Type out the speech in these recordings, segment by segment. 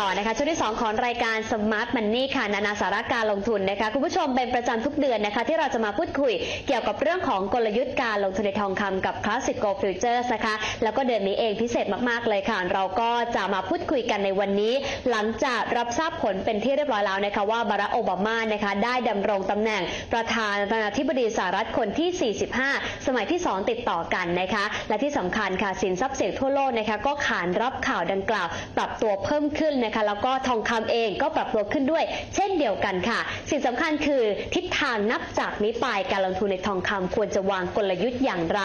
ต่อนะคะช่วงที่ 2 ของรายการ Smart Money ค่ะนานาสาระการลงทุนนะคะคุณผู้ชมเป็นประจำทุกเดือนนะคะ ที่เราจะมาพูดคุยเกี่ยวกับเรื่องของกลยุทธ์การลงทุนในทองคำกับ Classic Gold Futures นะคะ แล้วก็เดือนนี้เองพิเศษมากๆเลยค่ะ เราก็จะมาพูดคุยกันในวันนี้ หลังจากรับทราบผลเป็นที่เรียบร้อยแล้วนะคะว่าบารักโอบามานะคะได้ดำรงตำแหน่งประธานาธิบดีสหรัฐคนที่ 45 สมัยที่ 2 ติดต่อกันนะคะ และที่สำคัญค่ะสินทรัพย์เสี่ยงทั่วโลกนะคะก็ขานรับข่าวดังกล่าว ปรับตัวเพิ่มขึ้นนะคะแล้วก็ทองคำเองก็ปรับตัวขึ้นด้วย เช่นเดียวกันค่ะ สิ่งสำคัญคือทิศทางนับจากนี้ไปการลงทุนในทองคำควรจะวางกลยุทธ์อย่างไร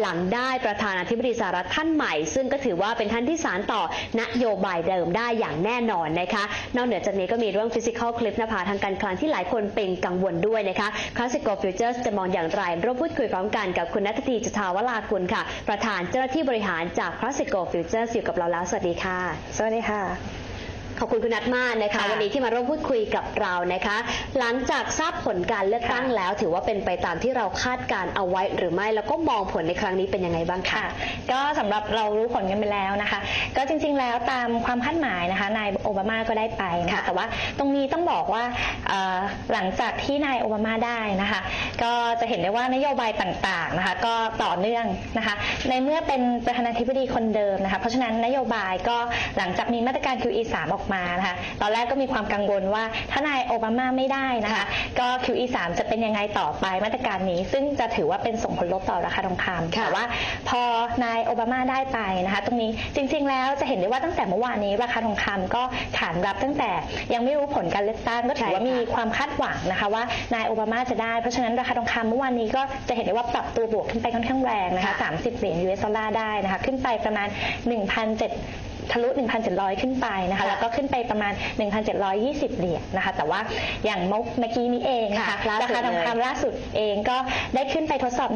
หลังได้ประธานาธิบดีสหรัฐท่านใหม่ ซึ่งก็ถือว่าเป็นท่านที่สารต่อนโยบายเดิมได้อย่างแน่นอนนะคะ นอกเหนือจากนี้ก็มีเรื่อง physical clip นภาทางการคลังที่หลายคนเป็นกังวลด้วยนะคะ Classic Gold Futures จะมองอย่างไรร่วมพูดคุยพร้อมกันกับคุณนัทธีจุธาวรากุลค่ะ ประธานเจ้าหน้าที่บริหารจาก Classic Gold Futures อยู่กับเราแล้ว สวัสดีค่ะ สวัสดีค่ะ ขอบคุณคุณนัทมากนะคะค่ะวันนี้ที่มาร่วมพูดคุยกับเรานะคะ หลังจากทราบผลการเลือกตั้งค่ะแล้ว ถือว่าเป็นไปตามที่เราคาดการเอาไว้หรือไม่แล้วก็มองผลในครั้งนี้เป็นยังไงบ้างคะค่ะ ก็สำหรับเรารู้ผลกันไปแล้วนะคะ ก็จริงๆแล้วตามความคาดหมายนะคะนายโอบามาก็ได้ไปนะคะค่ะแต่ว่าตรงนี้ต้องบอกว่าเอ่อหลังจากที่นายโอบามาได้นะคะ ก็จะเห็นได้ว่านโยบายต่างๆนะคะ ก็ต่อเนื่องนะคะ ในเมื่อเป็นประธานาธิบดีคนเดิมนะคะ เพราะฉะนั้นนโยบายก็หลังจากมีมาตรการ QE 3ออกมานะคะตอนแรกก็มีความกังวลว่าถ้านายโอบามาไม่ได้นะคะก็ QE 3 จะเป็นยังไงต่อไปมาตรการนี้ซึ่งจะถือว่าเป็นส่งผลลบต่อราคาทองคำค่ะแต่ว่าพอนายโอบามาได้ไปนะคะตรงนี้จริง ๆ แล้วจะเห็นได้ว่าตั้งแต่เมื่อวานนี้ราคาทองคำก็ขานรับตั้งแต่ยังไม่รู้ผลการเลือกตั้งก็ถือว่าใช่ค่ะมีความคาดหวังนะคะว่านายโอบามาจะได้ เพราะฉะนั้นราคาทองคำเมื่อวานนี้ก็จะเห็นได้ว่าปรับตัวบวกขึ้นไปค่อนข้างแรงนะคะค่ะ30เหรียญ US ดอลลาร์ได้นะคะขึ้นไปประมาณ 1,700 ทะลุ 1,700 ขึ้นไปนะคะค่ะแล้วก็ขึ้นไปประมาณ 1,720 เหรียญนะคะ แต่ว่าอย่างเมื่อกี้นี้เองนะคะค่ะล่าสุดราคาทองเลย คำล่าสุดเองก็ได้ขึ้นไปทดสอบ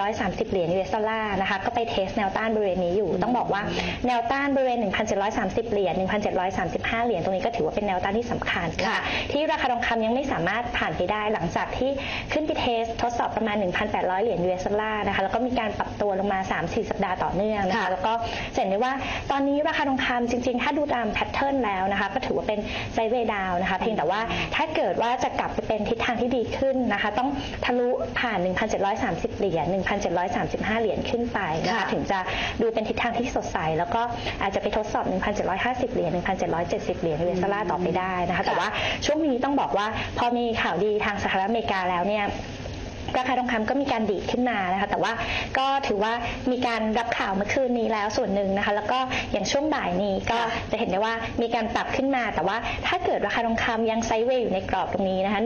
1,730 เหรียญ US ดอลลาร์นะคะ ก็ไปเทสแนวต้านบริเวณนี้อยู่ ต้องบอกว่าแนวต้านบริเวณ 1,730 เหรียญ 1,735 เหรียญตรงนี้ก็ถือว่าเป็นแนวต้านที่สำคัญนค่ะ ที่ราคาทองคำยังไม่สามารถผ่านไปได้หลังจากที่ขึ้นไปเทสทดสอบประมาณ 1,800 เหรียญ US ดอลลาร์นะคะ แล้วก็มีการปรับตัวลงมา 3-4 สัปดาห์ต่อเนื่องนะคะ ค่ะ แล้วก็จะเห็นได้ว่าตอนนี้ราคาทองคำจริงๆ ถ้าดูตามแพทเทิร์นแล้วนะคะ ก็ถือว่าเป็นไซด์เวย์ดาวนะคะ เพียงแต่ว่าถ้าเกิดว่าจะกลับไปเป็นทิศทางที่ดีขึ้นนะคะ ต้องทะลุผ่าน 1,730 เหรียญ 1,735 เหรียญขึ้นไปนะคะค่ะถึงจะดูเป็นทิศทางที่สดใส แล้วก็อาจจะไปทดสอบ 1,750 เหรียญ 1,770 เหรียญ US ดอลลาร์ต่อไปได้นะคะ แต่ว่าช่วงนี้ต้องบอกว่าพอมีข่าวดีทางสหรัฐอเมริกาแล้วเนี่ย ราคาทองคำก็มีการดีดขึ้นมานะคะ แต่ว่าก็ถือว่ามีการรับข่าวเมื่อคืนนี้แล้วส่วนหนึ่งนะคะ แล้วก็อย่างช่วงบ่ายนี้ก็ค่ะจะเห็นได้ว่ามีการปรับขึ้นมา แต่ว่าถ้าเกิดราคาทองคำยังไซด์เวย์อยู่ในกรอบตรงนี้นะคะ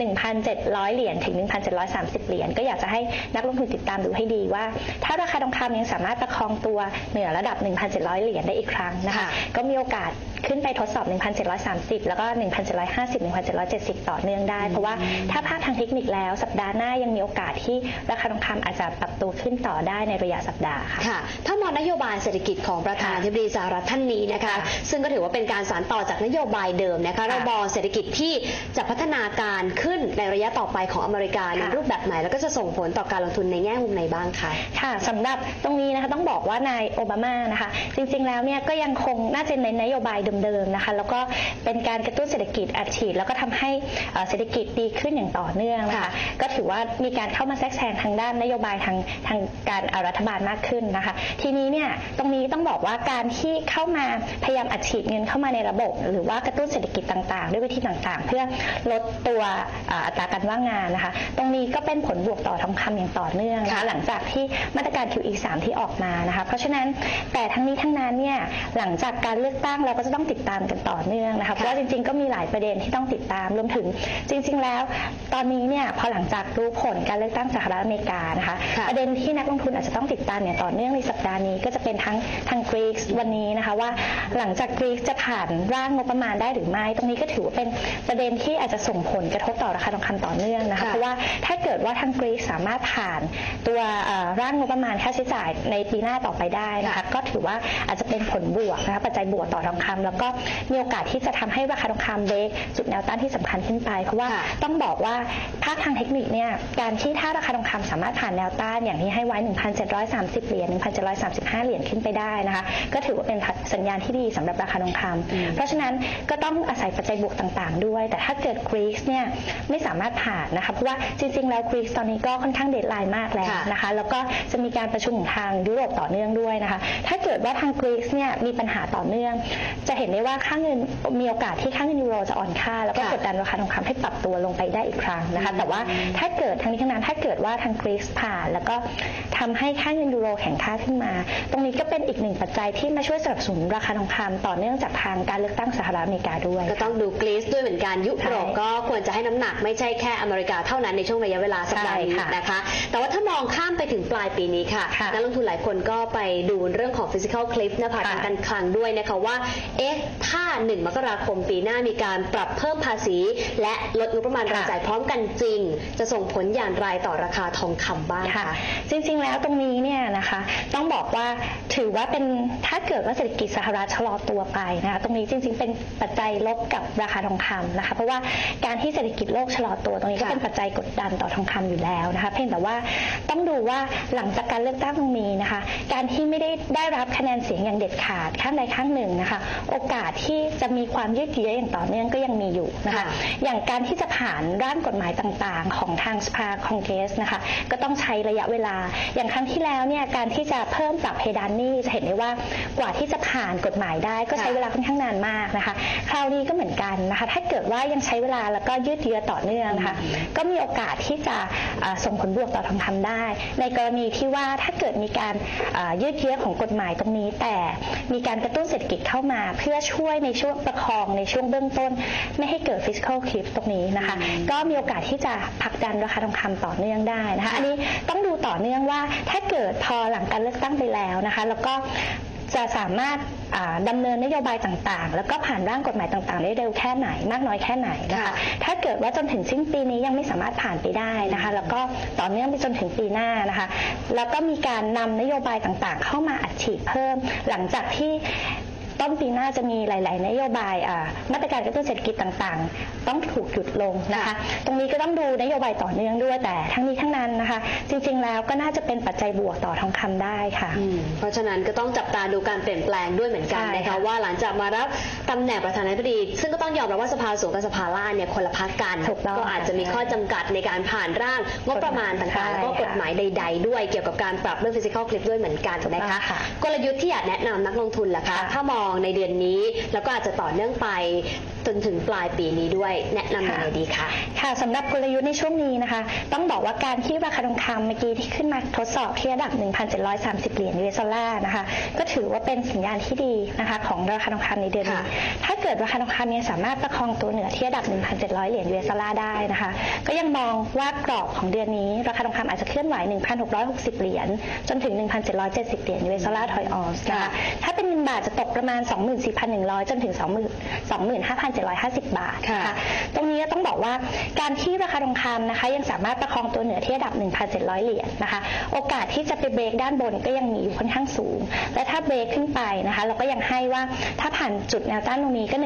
1,700 เหรียญถึง 1,730 เหรียญก็อยากจะให้นักลงทุนติดตามดูให้ดีว่า ถ้าราคาทองคำยังสามารถประคองตัวเหนือระดับ 1,700 เหรียญได้อีกครั้งนะคะค่ะก็มีโอกาส ขึ้นไปทดสอบ 1,730 แล้วก็ 1,750 1,770 ต่อเนื่องได้ เพราะว่าถ้าภาพทางเทคนิคแล้วสัปดาห์หน้ายังมีโอกาสที่ราคาทองคำอาจจะปรับตัวขึ้นต่อได้ในระยะสัปดาห์ค่ะค่ะ ถ้ามองนโยบายเศรษฐกิจของประธานาธิบดีสหรัฐท่านนี้นะคะค่ะซึ่งก็ถือว่าเป็นการสานต่อจากนโยบายเดิมนะคะค่ะเรามองเศรษฐกิจที่จะพัฒนาการขึ้นในระยะต่อไปของอเมริกาในค่ะรูปแบบไหน แล้วก็จะส่งผลต่อการลงทุนในแง่มุมไหนบ้างคะค่ะสำหรับตรงนี้นะคะต้องบอกว่านายโอบามานะคะ จริงๆแล้วเนี่ยก็ยังคงน่าจะเน้นนโยบายเดิมๆนะคะ แล้วก็เป็นการกระตุ้นเศรษฐกิจอัดฉีด แล้วก็ทำให้เศรษฐกิจดีขึ้นอย่างต่อเนื่องนะคะก็ถือว่ามีการเข้ามาแทรกแซงทางด้านนโยบายทางทางการารัฐบาลมากขึ้นนะคะ ทีนี้เนี่ยตรงนี้ต้องบอกว่าการที่เข้ามาพยายามอัดฉีดเงินเข้ามาในระบบ หรือว่ากระตุ้นเศรษฐกิจต่างๆ ด้วยวิธีต่างๆ เพื่อลดตัวอัตราการว่างงานนะคะ ตรงนี้ก็เป็นผลบวกต่อทองคำอย่างต่อเนื่องนะคะหลังจากที่มาตรการ QE 3 ที่ออกมานะคะ เพราะฉะนั้นแต่ทั้งนี้ทั้งนั้นเนี่ยหลังจากการเลือกตั้งเราก็จะต้องติดตามกันต่อเนื่องนะคะเพราะว่าจริงๆก็มีหลายประเด็นที่ต้องติดตามรวมถึงจริง ๆ แล้ว ตอนนี้เนี่ยพอหลังจากรู้ผลการเลือกตั้งสหรัฐอเมริกานะคะค่ะประเด็นที่นักลงทุนอาจจะต้องติดตามอย่างต่อเนื่องในสัปดาห์นี้ก็จะเป็นทั้งทางกรีกวันนี้นะคะว่าหลังจากกรีกจะผ่านร่างงบประมาณได้หรือไม่ ตรงนี้ก็ถือว่าเป็นประเด็นที่อาจจะส่งผลกระทบต่อราคาทองคำต่อเนื่องนะคะค่ะเพราะว่าถ้าเกิดกิดว่าทางกรีซสามารถผ่านตัวเอ่อร่างงบประมาณค่าใช้จ่ายในปีหน้าต่อไปได้นะคะก็ถือว่าอาจจะเป็นผลบวกนะคะปัจจัยบวกต่อทองคำแล้วก็มีโอกาสที่จะทำให้ราคาทองคำเบรกจุดแนวต้านที่สำคัญขึ้นไป เพราะว่าค่ะต้องบอกว่าภาคทางเทคนิคเนี่ยการที่ถ้าราคาทองคำสามารถผ่านแนวต้านอย่างที่ให้ไว้ 1,730 เหรียญ 1,735 เหรียญขึ้นไปได้นะคะ ก็ถือว่าเป็นสัญญาณที่ดีสำหรับราคาทองคำอืมเพราะฉะนั้นก็ต้องอาศัยปัจจัยบวกต่างๆ ด้วย แต่ถ้าเกิดกรีซเนี่ยไม่สามารถผ่านนะคะ เพราะว่าจริงๆ แล้วกรีซตอนนี้ก็ค่อนข้างเดดไลน์มากแล้วค่ะนะคะ แล้วก็จะมีการประชุมของทางยุโรปต่อเนื่องด้วยนะคะ ถ้าเกิดว่าทางกรีซเนี่ยมีปัญหาต่อเนื่องจะเห็นได้ว่าค่าเงินมีโอกาสที่ค่าเงินยูโรจะอ่อนค่า แล้วก็ค่ะกดดันราคาทองคำให้ปรับตัวลงไปได้อีกครั้งนะคะอืมแต่ว่าถ้าเกิดทั้งนี้ทั้งนั้นถ้าเกิดว่าทางกรีซผ่าน แล้วก็ทำให้ค่าเงินยูโรแข็งค่าขึ้นมา ตรงนี้ก็เป็นอีกหนึ่งปัจจัยที่มาช่วยสนับสนุนราคาทองคำต่อเนื่องจากทางการเลือกตั้งสหรัฐอเมริกาด้วย ก็ต้องดูกรีซด้วยเหมือนกันยุโรปใช่ก็ควรจะให้น้ำหนักไม่ใช่แค่อเมริกาเท่านั้นในช่วงระยะเวลาสัปดาห์นี้ใช่ค่ะนะคะ แต่ว่าถ้ามองข้ามไปถึงปลายปีนี้ค่ะค่ะนักลงทุนหลายคนก็ไปดูเรื่องของ physical cliff นะผ่านค่ะทางการคลังด้วยนะคะว่าเอ๊ะ ถ้า 1 มกราคมปีหน้ามีการปรับเพิ่มภาษี และลดงบประมาณรายจ่ายพร้อมกันจริง จะส่งผลอย่างไรต่อราคาทองคำบ้างค่ะคะจริงๆ แล้วตรงนี้เนี่ยนะคะ ต้องบอกว่าถือว่าเป็นถ้าเกิดว่าเศรษฐกิจสหรัฐชะลอตัวไปนะคะตรงนี้จริง ๆ เป็นปัจจัยลบกับราคาทองคำนะคะ เพราะว่าการที่เศรษฐกิจโลกชะลอตัวตรงนี้ก็ค่ะเป็นปัจจัยกดดันต่อทองคำอยู่แล้วนะคะ เพียงแต่ว่าต้องดูว่าหลังจากการเลือกตั้งตรงนี้นะคะ การที่ไม่ได้ได้รับคะแนนเสียงอย่างเด็ดขาดข้างใดข้างหนึ่งนะคะ โอกาสที่จะมีความยืดเยื้ออย่างต่อเนื่องก็ยังมีอยู่นะคะค่ะอย่างการที่จะผ่านร่างกฎหมายต่างๆ ของทางสภาคองเกรสนะคะ ก็ต้องใช้ระยะเวลา อย่างครั้งที่แล้วเนี่ยการที่จะเพิ่มปรับเพดานหนี้จะเห็นได้ว่ากว่าที่จะผ่านกฎหมายได้ก็ใช้ค่ะเวลาค่อนข้างนานมากนะคะ คราวนี้ก็เหมือนกันนะคะ ถ้าเกิดว่ายังใช้เวลาแล้วก็ยืดเยื้อต่อเนื่องนะคะ ก็มีโอกาสที่จะอ่าส่งผลบวกต่อทองคำได้ ในกรณีที่ว่าถ้าเกิดมีการอ่ายืดเยื้อของกฎหมายตรงนี้ แต่มีการกระตุ้นเศรษฐกิจเข้ามาเพื่อช่วยในช่วงประคองในช่วงเบื้องต้น ไม่ให้เกิด fiscal cliff ตรงนี้นะคะ ก็มีโอกาสที่จะผลักดันราคาทองคำต่อเนื่องได้นะคะอันนี้ต้องดูต่อเนื่องว่าถ้าเกิดพอหลังการเลือกตั้งไปแล้วนะคะ แล้วก็จะสามารถอ่าดำาเนินนโยบายต่างๆ แล้วก็ผ่านร่างกฎหมายต่างๆ ได้เร็วแค่ไหน มากน้อยแค่ไหนนะคะค่ะถ้าเกิดว่าจนถึงสิ้นปีนี้ยังไม่สามารถผ่านไปได้นะคะ แล้วก็ต่อเนื่องไปจนถึงปีหน้านะคะ แล้วก็มีการนำนโยบายต่างๆ เข้ามาอัดฉีดเพิ่ม หลังจากที่ ต้นปีหน้าจะมีหลาย ๆ นโยบายอ่ามาตรการกระตุ้นเศรษฐกิจต่างๆ ต้องถูกหยุดลงนะคะค่ะตรงนี้ก็ต้องดูนโยบายต่อเนื่องด้วยแต่ทั้งนี้ทั้งนั้นนะคะ จริง ๆ แล้วก็น่าจะเป็นปัจจัยบวกต่อทองคำได้ค่ะอืมเพราะฉะนั้นก็ต้องจับตาดูการเปลี่ยนแปลงด้วยเหมือนกันใช่นะคะค่ะว่าหลังจากมารับตำแหน่งประธานาธิบดี ซึ่งก็ต้องยอมรับว่าสภาสูงกับสภาล่างเนี่ยคนละพักกันถูกต้องก็อาจจะมีข้อจำกัดในการผ่านร่างงบประมาณต่างๆใช่แล้วก็กฎหมายใด ๆ ด้วยเกี่ยวกับการปรับเรื่อง physical cliff ด้วยเหมือนกันถูกต้นะองคะค่ะกลยุทธ์ที่อยากแนะนำนักลงทุนล่ะคะค่ะถ้ามองในเดือนนี้ แล้วก็อาจจะต่อเนื่องไป จนถึงปลายปีนี้ด้วย แนะนำยังไงดีคะค่ะสำหรับกลยุทธ์ในช่วงนี้นะคะ ต้องบอกว่าการที่ราคาทองคำเมื่อกี้ที่ขึ้นมาทดสอบที่ระดับ 1,730 เหรียญ US ดอลลาร์นะคะ ก็ถือว่าเป็นสัญญาณที่ดีนะคะของราคาทองคำในเดือนนี้ค่ะถ้าเกิดราคาทองคำเนี่ยสามารถประคองตัวเหนือที่ระดับ 1,700 เหรียญ US ดอลลาร์ได้นะคะ ก็ยังมองว่ากรอบของเดือนนี้ ราคาทองคำอาจจะเคลื่อนไหว 1,660 เหรียญจนถึง 1,770 เหรียญ US ดอลลาร์ถอยออนซ์นะคะค่ะถ้าเป็นเงินบาทจะตกประมาณ 24,100 จนถึง 20,000 25,750 บาทค่ะนะคะตรงนี้ก็ต้องบอกว่าการที่ราคาทองคำนะคะ ยังสามารถประคองตัวเหนือที่ระดับ 1,700 เหรียญนะคะ โอกาสที่จะไปเบรกด้านบนก็ยังมีอยู่ค่อนข้างสูง และถ้าเบรกขึ้นไปนะคะ เราก็ยังให้ว่าถ้าผ่านจุดแนวต้านตรงนี้ก็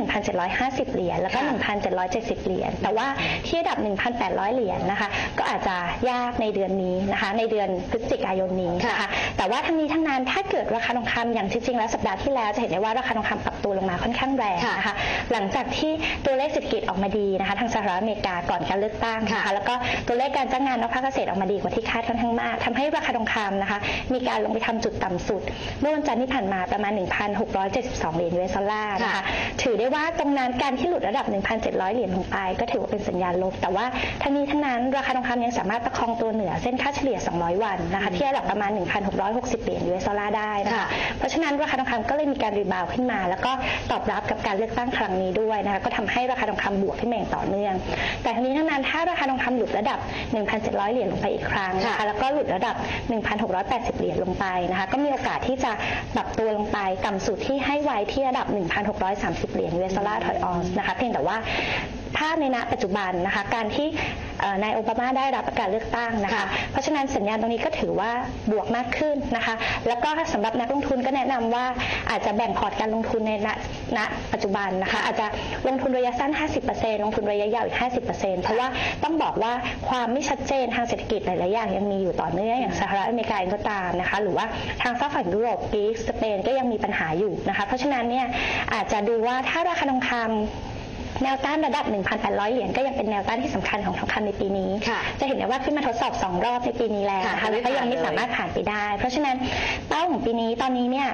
1,750 เหรียญแล้วก็ค่ะ1,770 เหรียญแต่ว่าที่ระดับ 1,800 เหรียญนะคะ ก็อาจจะยากในเดือนนี้นะคะ ในเดือนพฤศจิกายนนี้นะคะค่ะแต่ว่าทั้งนี้ทั้งนั้นถ้าเกิดราคาทองคำอย่างที่จริงแล้วสัปดาห์ที่แล้วจะเห็นได้ว่าราคาทองคำปรับตัวลงมาค่อนข้างแรงนะคะ หลังจากที่ตัวเลขเศรษฐกิจออกมาดีนะคะทางสหรัฐอเมริกาก่อนการเลือกตั้งนะค่ะคะแล้วก็ตัวเลขการจ้างงานนอกภาคเกษตรออกมาดีกว่าที่คาดค่อนข้างมากทำให้ราคาทองคำนะคะมีการลงไปทำจุดต่ำสุด เมื่อวันจันทร์ที่ผ่านมาประมาณ 1,672 เหรียญ US ดอลลาร์นะคะค่ะถือได้ว่าตรงนั้นการที่หลุดระดับ 1,700 เหรียญลงไป ก็ถือว่าเป็นสัญญาณลบ แต่ว่าทั้งนี้ทั้งนั้นราคาทองคำยังสามารถประคองตัวเหนือเส้นค่าเฉลี่ย 200 วันนะคะที่ระดับประมาณ 1,660 เหรียญ US ดอลลาร์ได้นะคะค่ะเพราะฉะนั้นราคาทองคำก็เลยมีการรีบาวด์ขึ้นมา แล้วก็ตอบรับกับการเลือกตั้งครั้งนี้ด้วยนะคะก็ทำให้ราคาทองคำบวกขึ้นมาอย่างต่อเนื่อง แต่ทั้งนี้ทั้งนั้นถ้าราคาทองคำหลุดระดับ 1,700 เหรียญลงไปอีกครั้งนะค่ะคะแล้วก็หลุดระดับ 1,680 เหรียญลงไปนะคะก็มีโอกาสที่จะปรับตัวลงไปต่ำสุดที่ให้ไว้ที่ระดับ 1,630 เหรียญ US ดอลลาร์ถอยออนซ์นะคะเพียงแต่ว่าถ้าในณปัจจุบันนะคะการที่เอ่อ นายโอบามาได้รับการเลือกตั้งนะคะค่ะเพราะฉะนั้นสัญญาณตรงนี้ก็ถือว่าบวกมากขึ้นนะคะ แล้วก็สำหรับนักลงทุนก็แนะนำว่าอาจจะแบ่งพอร์ตการลงทุนในณณปัจจุบันนะคะ อาจจะลงทุนระยะสั้น 50%ลงทุนระยะยาวอีก 50%เพราะว่าต้องบอกว่าความไม่ชัดเจนทางเศรษฐกิจหลายๆอย่างยังมีอยู่ต่อเนื่องอย่างสหรัฐอเมริกาเองก็ตามนะคะ หรือว่าทางฝั่งยุโรปกรีซสเปนก็ยังมีปัญหาอยู่นะคะ เพราะฉะนั้นเนี่ยอาจจะดูว่าถ้าราคาทองคำ แนวต้านระดับ 1,800 เหรียญก็ยังเป็นแนวต้านที่สำคัญของทองคำในปีนี้ค่ะจะเห็นได้ว่าขึ้นมาทดสอบ 2 รอบในปีนี้แล้วนะค่ะคะแล้วก็ยังไม่ไม่ผ่านเลยสามารถผ่านไปได้ เพราะฉะนั้นเป้าของปีนี้ตอนนี้เนี่ย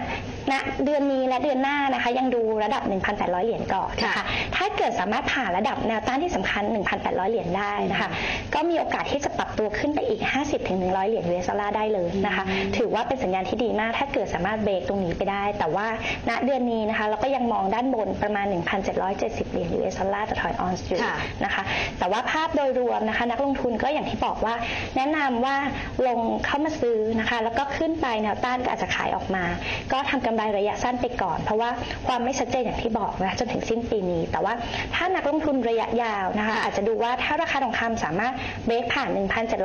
ณเดือนนี้และเดือนหน้านะคะ ยังดูระดับ 1,800 เหรียญก่อนนะคะค่ะถ้าเกิดสามารถผ่านระดับแนวต้านที่สำคัญ 1,800 เหรียญได้นะคะ ก็มีโอกาสที่จะปรับตัวขึ้นไปอีก 50-100 เหรียญ US ดอลลาร์ได้เลยนะคะ ถือว่าเป็นสัญญาณที่ดีมาก ถ้าเกิดสามารถเบรกตรงนี้ไปได้ แต่ว่าณเดือนนี้นะคะ เราก็ยังมองด้านบนประมาณ 1,770 เหรียญ US ดอลลาร์ต่อทอยออนซ์อยู่ค่ะนะคะ แต่ว่าภาพโดยรวมนะคะ นักลงทุนก็อย่างที่บอกว่า แนะนำว่าลงเข้ามาซื้อนะคะ แล้วก็ขึ้นไปแนวต้านก็อาจจะขายออกมา ก็ทำกำไรระยะสั้นไปก่อน เพราะว่าความไม่ชัดเจนอย่างที่บอกนะจนถึงสิ้นปีนี้ แต่ว่าถ้านักลงทุนระยะยาวนะคะค่ะอาจจะดูว่าถ้าราคาทองคำสามารถเบรกผ่าน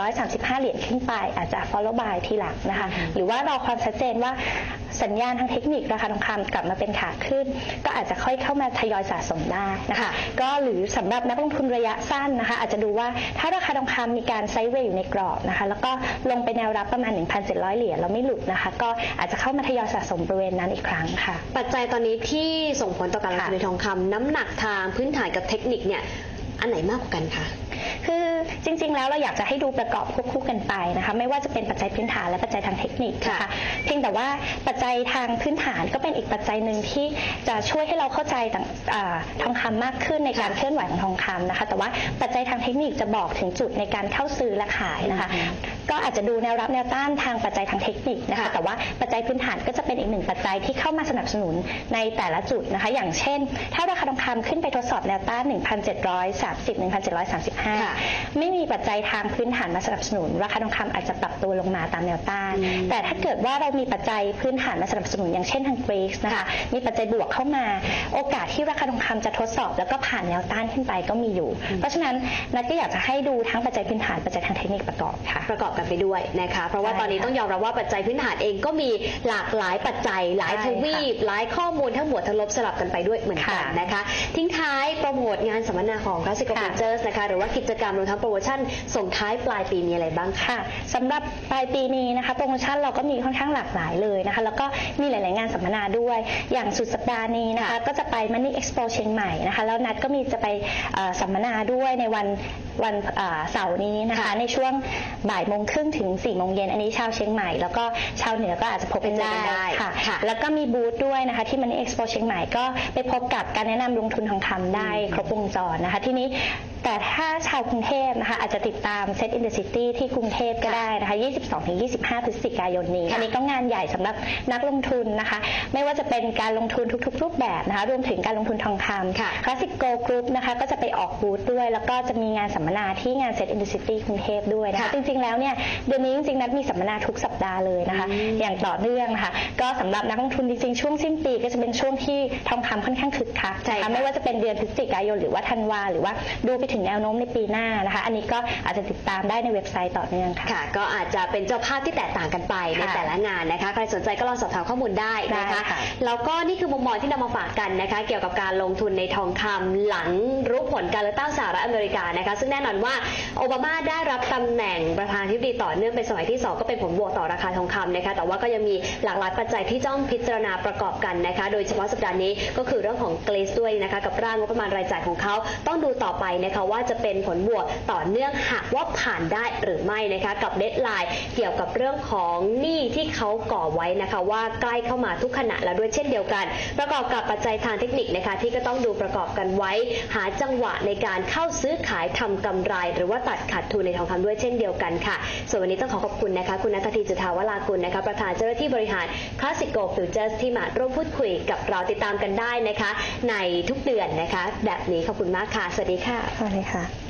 1,735 เหรียญขึ้นไป อาจจะ follow by ทีหลังนะคะ หรือว่ารอความชัดเจนว่า สัญญาณทางเทคนิคราคาทองคำกลับมาเป็นขาขึ้น ก็อาจจะค่อยเข้ามาทยอยสะสมได้นะคะค่ะก็หรือสำหรับนักลงทุนระยะสั้นนะคะ อาจจะดูว่าถ้าราคาทองคำมีการไซด์เวย์อยู่ในกรอบนะคะ แล้วก็ลงไปแนวรับประมาณ 1,700 เหรียญแล้วไม่หลุดนะคะ ก็อาจจะเข้ามาทยอยสะสมบริเวณนั้นอีกครั้งค่ะ ปัจจัยตอนนี้ที่ส่งผลต่อการลงทุนค่ะในทองคำน้ำหนักทางพื้นฐานกับเทคนิคเนี่ยอันไหนมากกว่ากันคะคือ จริง ๆ แล้วเราอยากจะให้ดูประกอบควบคู่กันไปนะคะไม่ว่าจะเป็นปัจจัยพื้นฐานและปัจจัยทางเทคนิคนะคะค่ะเพียงแต่ว่าปัจจัยทางพื้นฐานก็เป็นอีกปัจจัยหนึ่งที่จะช่วยให้เราเข้าใจต่างอาทองคำมากขึ้นในการเคลื่อนไหวของทองคำนะคะแต่ว่าปัจจัยทางเทคนิคจะบอกถึงจุดในการเข้าซื้อและขายนะคะ ก็อาจจะดูแนวรับแนวต้านทางปัจจัยทางเทคนิคนะคะค่ะแต่ว่าปัจจัยพื้นฐานก็จะเป็นอีกหนึ่งปัจจัยที่เข้ามาสนับสนุนในแต่ละจุดนะคะ อย่างเช่น ถ้าราคาทองคำขึ้นไปทดสอบแนวต้าน 1,730 1,735 ไม่มีปัจจัยทางพื้นฐานมาสนับสนุน ราคาทองคำอาจจะปรับตัวลงมาตามแนวต้านอืมแต่ถ้าเกิดว่าเรามีปัจจัยพื้นฐานมาสนับสนุนอย่างเช่นทางกรีซนะคะค่ะมีปัจจัยบวกเข้ามา โอกาสที่ราคาทองคำจะทดสอบ แล้วก็ผ่านแนวต้านขึ้นไปก็มีอยู่ เพราะฉะนั้นนัทก็อยากจะให้ดูทั้งปัจจัยพื้นฐานปัจจัยทางเทคนิคประกอบค่ะประกอบกันไปด้วยนะคะ เพราะว่าใช่ตอนนี้ค่ะต้องยอมรับว่าปัจจัยพื้นฐานเองก็มีหลากหลายปัจจัย หลายใช่ทวีป หลายข้อมูลทั้งหมวดทั้งลบสลับกันไปด้วยเหมือนกันค่ะนะคะ ทิ้งท้ายโปรโมทงานสัมมนาของ Classical ค่ะ Futures นะคะ หรือว่ากิจกรรมรวมทั้งโปรโมชั่นส่งท้ายปลายปีมีอะไรบ้างคะค่ะสำหรับปลายปีนี้นะคะโปรโมชั่นเราก็มีค่อนข้างหลากหลายเลยนะคะ แล้วก็มีหลาย ๆ งานสัมมนาด้วย อย่างสุดสัปดาห์นี้นะคะค่ะก็จะไป Money Expo เชียงใหม่นะคะ แล้วนัดก็มีจะไปเอ่อสัมมนาด้วยในวัน วันเอ่อเสาร์นี้นะคะค่ะในช่วงบ่ายโมงครึ่งถึง4ี่โมงเย็นอันนี้ชาวเชียงใหม่ แล้วก็ชาวเหนือก็อาจจะพบกันไปเจอได้กันได้ค่ะค่ะแล้วก็มีบูธด้วยนะคะ ที่ Money Expo เชียงใหม่ก็ไปพบกับการแนะนำลงทุนทองคำได้ครบวงจรนะคะ ทีนี้ แต่ถ้าชาวกรุงเทพนะคะอาจจะติดตาม Set in the City ที่กรุงเทพก็ได้นะคะ 22-25 พฤศจิกายนนี้ค่ะอันนี้ก็งานใหญ่สำหรับนักลงทุนนะคะ ไม่ว่าจะเป็นการลงทุนทุกๆ รูปแบบนะคะ รวมถึงการลงทุนทองคค่ะำ Classic Go Group นะคะก็จะไปออกบูธด้วย แล้วก็จะมีงานสัมมนาที่งาน Set in the City กรุงเทพด้วยนะคะค่ะจริงๆ แล้วเนี่ยเดือนนี้จริงๆ นัดมีสัมมนาทุกสัปดาห์เลยนะคะอืมอย่างต่อเนื่องนะคะ ก็สำหรับนักลงทุนจริงๆ ช่วงสิ้นปีก็จะเป็นช่วงที่ทองคำค่อนข้างคึกคักใช่นะค่ะคะไม่ว่าจะเป็นเดือนพฤศจิกายนหรือว่าธันวาหรือว่าดูไปถึงแนวโน้มในปีหน้านะคะ อันนี้ก็อาจจะติดตามได้ในเว็บไซต์ต่อเนื่องค่ะ ค่ะ ก็อาจจะเป็นเจ้าภาพที่แตกต่างกันไปในค่ะแต่ละงานนะคะ ใครสนใจก็ลองสอบถามข้อมูลได้นะคะได้ค่ะ แล้วก็นี่คือมุมมองที่นำมาฝากกันนะคะ เกี่ยวกับการลงทุนในทองคำหลังรู้ผลการเลือกตั้งสหรัฐอเมริกานะคะ ซึ่งแน่นอนว่าโอบามาได้รับตำแหน่งประธานาธิบดีต่อเนื่องเป็นสมัยที่2ก็เป็นผลบวกต่อราคาทองคำนะคะ แต่ว่าก็ยังมีหลากหลายปัจจัยที่ต้องพิจารณาประกอบกันนะคะ โดยเฉพาะสัปดาห์นี้ก็คือเรื่องของเกรสด้วยนะคะ กับร่างงบประมาณรายจ่ายของเขาต้องดูต่อไปนะคะว่าจะเป็นผลบวกต่อเนื่องหากว่าผ่านได้หรือไม่นะคะกับเด d ไลน์เกี่ยวกับเรื่องของหนี้ที่เขาก่อไว้นะคะว่าใกล้เข้ามาทุกขณะแล้วด้วยเช่นเดียวกัน ประกอบกับปัจจัยทางเทคนิคนะคะที่ก็ต้องดูประกอบกันไว้ หาจังหวะในการเข้าซื้อขายทำกำไร หรือว่าตัดขาดทุนในทองคำด้วยเช่นเดียวกันค่ะ ส่วนวันนี้ต้องขอขอบคุณนะคะ คุณนัทธีจุธาวรากุลนะคะประธานเจ้าหน้าที่บริหาร Classic Gold Futures ที่มาร่วมพูดคุยกับเราติดตามกันได้นะคะ ในทุกเดือนนะคะ แบบนี้ขอบคุณมากค่ะ สวัสดีค่ะเลยค่ะ